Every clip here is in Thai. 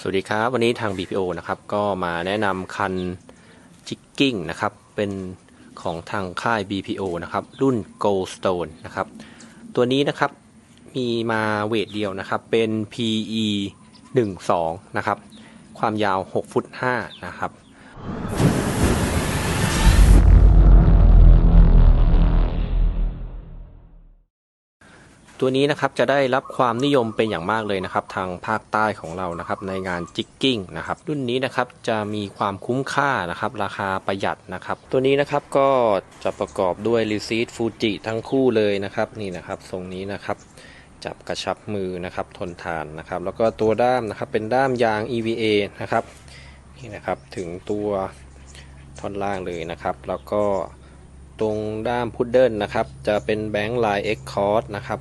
สวัสดีครับ วันนี้ทาง BPO นะครับก็มาแนะนำคันจิกกิ้งนะครับ เป็นของทางค่าย BPO นะครับ รุ่น Goldstone นะครับ ตัวนี้นะครับมีมาเวทเดียวนะครับ เป็น PE 12 นะครับ ความยาว 6 ฟุต 5 นะครับ ตัวนี้นะครับจะได้รับความนิยมเป็นอย่างมากเลยนะครับ ทางภาคใต้ของเรานะครับในงานจิกกิ้งนะครับรุ่นนี้นะครับจะมีความคุ้มค่านะครับราคาประหยัดนะครับ ตัวนี้นะครับก็จะประกอบด้วยรีซีดฟูจิทั้งคู่เลยนะครับนี่นะครับทรงนี้นะครับจับกระชับมือนะครับทนทานนะครับ แล้วก็ตัวด้ามนะครับเป็นด้ามยาง EVA นะครับนี่นะครับถึงตัวท่อนล่างเลยนะครับ แล้วก็ตรงด้ามพุดเดิลนะครับ จะเป็นแบงค์ลาย X c o r d นะครับ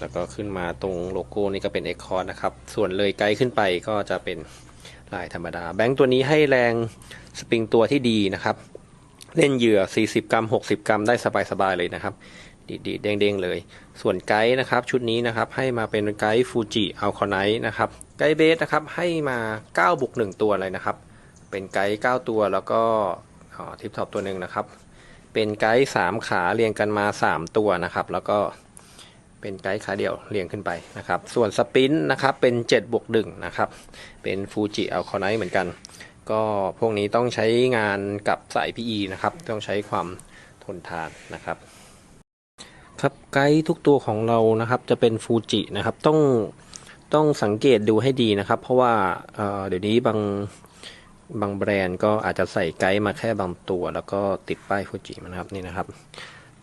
แล้วก็ขึ้นมาตรงโลโก้นี่ก็เป็น X c o r d นะครับ ส่วนเลยไกด์ขึ้นไปก็จะเป็นลายธรรมดา แบงค์ตัวนี้ให้แรงสปริงตัวที่ดีนะครับ เล่นเหยื่อ 40 กรัม 60 กรัมได้สบายๆเลยนะครับ ดีๆเด้งๆเลย ส่วนไกด์นะครับ ชุดนี้นะครับให้มาเป็นไกด์ฟูจิอัลคอไนท์นะครับ ไกด์เบสนะครับให้มา9บุก1ตัวเลยนะครับ เป็นไกด์9ตัวแล้วก็ทิปท็อปตัวหนึ่งนะครับ เป็นไกด์3ขาเรียงกันมา 3 ตัวนะครับ แล้วก็ เป็นไกด์ขาเดียวเรียงขึ้นไปนะครับ ส่วนสปินนะครับเป็น7บวก1นะครับ เป็นฟูจิอัลคอไนเหมือนกัน ก็พวกนี้ต้องใช้งานกับสาย PE นะครับ ต้องใช้ความทนทานนะครับครับไกด์ทุกตัวของเรานะครับจะเป็นฟูจินะครับต้องต้องสังเกตดูให้ดีนะครับ เพราะว่าเเดี๋ยวนี้บางบางแบรนด์ก็อาจจะใส่ไกด์มาแค่บางตัว แล้วก็ติดป้ายฟูจินะครับนี่นะครับ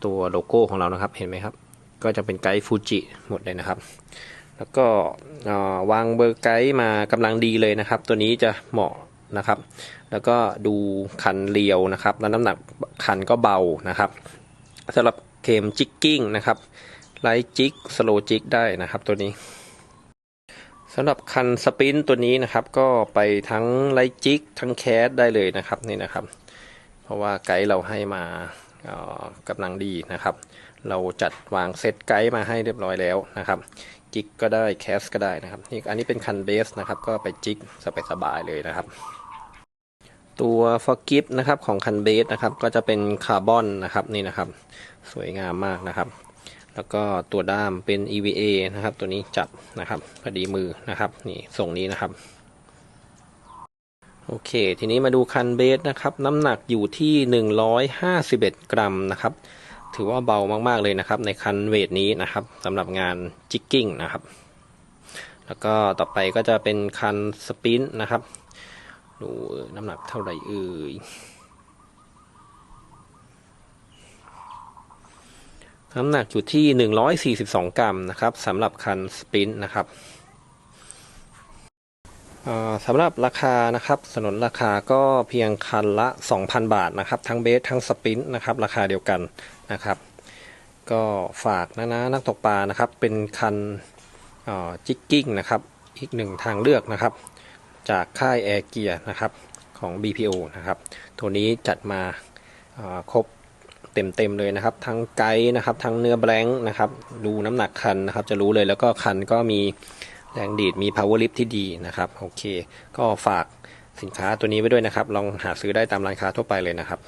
ตัวโลโก้ของเรานะครับเห็นไหมครับ ก็จะเป็นไกด์ฟูจิหมดเลยนะครับ แล้วก็วางเบอร์ไกด์มากำลังดีเลยนะครับ ตัวนี้จะเหมาะนะครับ แล้วก็ดูคันเรียวนะครับแล้วน้ำหนักคันก็เบานะครับสำหรับเกมจิกกิ้งนะครับไลท์จิกสโลจิกได้นะครับตัวนี้สำหรับคันสปินตัวนี้นะครับก็ไปทั้งไลท์จิกทั้งแคสได้เลยนะครับนี่นะครับ เพราะว่าไกด์เราให้มากำลังดีนะครับ เราจัดวางเซตไกด์มาให้เรียบร้อยแล้วนะครับจิกก็ได้แคสก็ได้นะครับนี่อันนี้เป็นคันเบสนะครับ ก็ไปจิกสบายๆเลยนะครับ ตัวฟอกิฟนะครับของคันเบสนะครับ ก็จะเป็นคาร์บอนนะครับนี่นะครับ สวยงามมากนะครับ แล้วก็ตัวด้ามเป็น EVA นะครับ ตัวนี้จับนะครับพอดีมือนะครับ นี่ส่งนี้นะครับโอเค ทีนี้มาดูคันเบสนะครับ น้ำหนักอยู่ที่ 151 กรัมนะครับ ถือว่าเบามากๆเลยนะครับ ในคันเวทนี้นะครับสำหรับงานจิกกิ้งนะครับ แล้วก็ต่อไปก็จะเป็นคันสปินนะครับ ดูน้ำหนักเท่าไหร่เอ่ยน้ำหนักอยู่ที่ 142 กรัมนะครับสำหรับคันสปรินต์นะครับ สำหรับราคานะครับสนนราคาก็เพียงคันละ 2,000 บาทนะครับ ทั้งเบสทั้งสปรินต์นะครับราคาเดียวกันนะครับ ก็ฝากนะนะนักตกปลานะครับ เป็นคันจิกกิ้งนะครับ อีกหนึ่งทางเลือกนะครับ จากค่ายแอร์เกียร์นะครับของ BPO นะครับ ตัวนี้จัดมาาครบเต็มเต็มๆเลยนะครับ ทั้งไกด์นะครับทั้งเนื้อแบงค์นะครับ ดูน้ำหนักคันนะครับ จะรู้เลยแล้วก็คันก็มี แรงดีดมี power lift ที่ดีนะครับโอเค ก็ฝากสินค้าตัวนี้ไว้ด้วยนะครับ ลองหาซื้อได้ตามร้านค้าทั่วไปเลยนะครับ